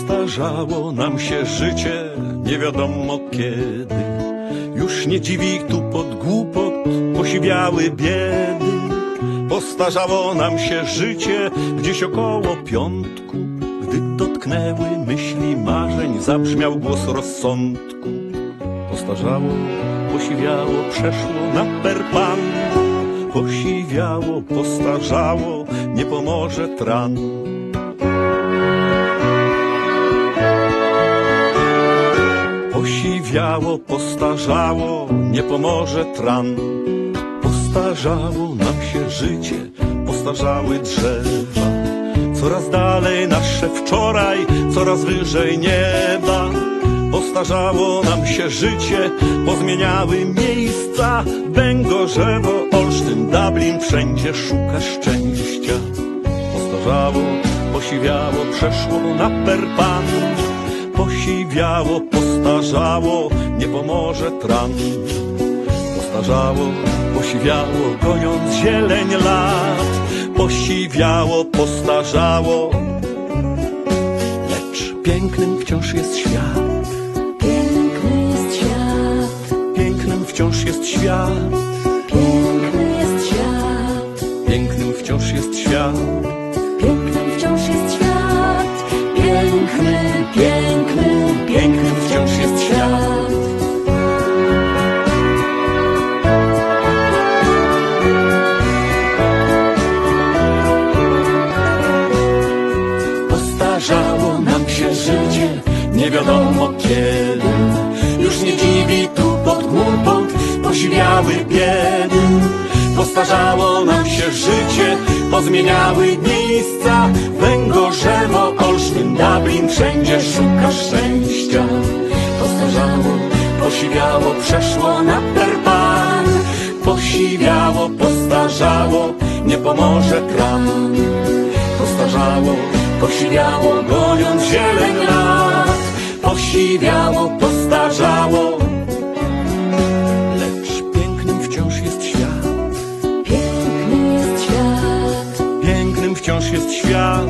Postarzało nam się życie, nie wiadomo kiedy. Już nie dziwi tu pod głupot posiwiały biedy. Postarzało nam się życie gdzieś około piątku. Gdy dotknęły myśli marzeń, zabrzmiał głos rozsądku. Postarzało, posiwiało, przeszło na perpan. Posiwiało, postarzało, nie pomoże tran. Posiwiało, postarzało, nie pomoże tran. Postarzało nam się życie, postarzały drzewa. Coraz dalej nasze wczoraj, coraz wyżej nieba. Postarzało nam się życie, pozmieniały miejsca. Węgorzewo, Olsztyn, Dublin, wszędzie szuka szczęścia. Postarzało, posiwiało, przeszło na perpan. Posiwiało, postarzało, nie pomoże tran. Postarzało, posiwiało, goniąc zieleń lat. Posiwiało, postarzało, lecz pięknym wciąż jest świat. Życie, nie wiadomo kiedy. Już nie dziwi tu pod głupot, posiwiały biedy. Postarzało nam się życie, pozmieniały miejsca. Węgorzewo, Olsztyn, Dublin, wszędzie szuka szczęścia. Postarzało, posiwiało, przeszło na perpan. Posiwiało, postarzało, nie pomoże tram. Postarzało, posiwiało, goniąc zieleń lat. Posiwiało, postarzało, lecz pięknym wciąż jest świat. Piękny jest świat, Pięknym wciąż jest świat.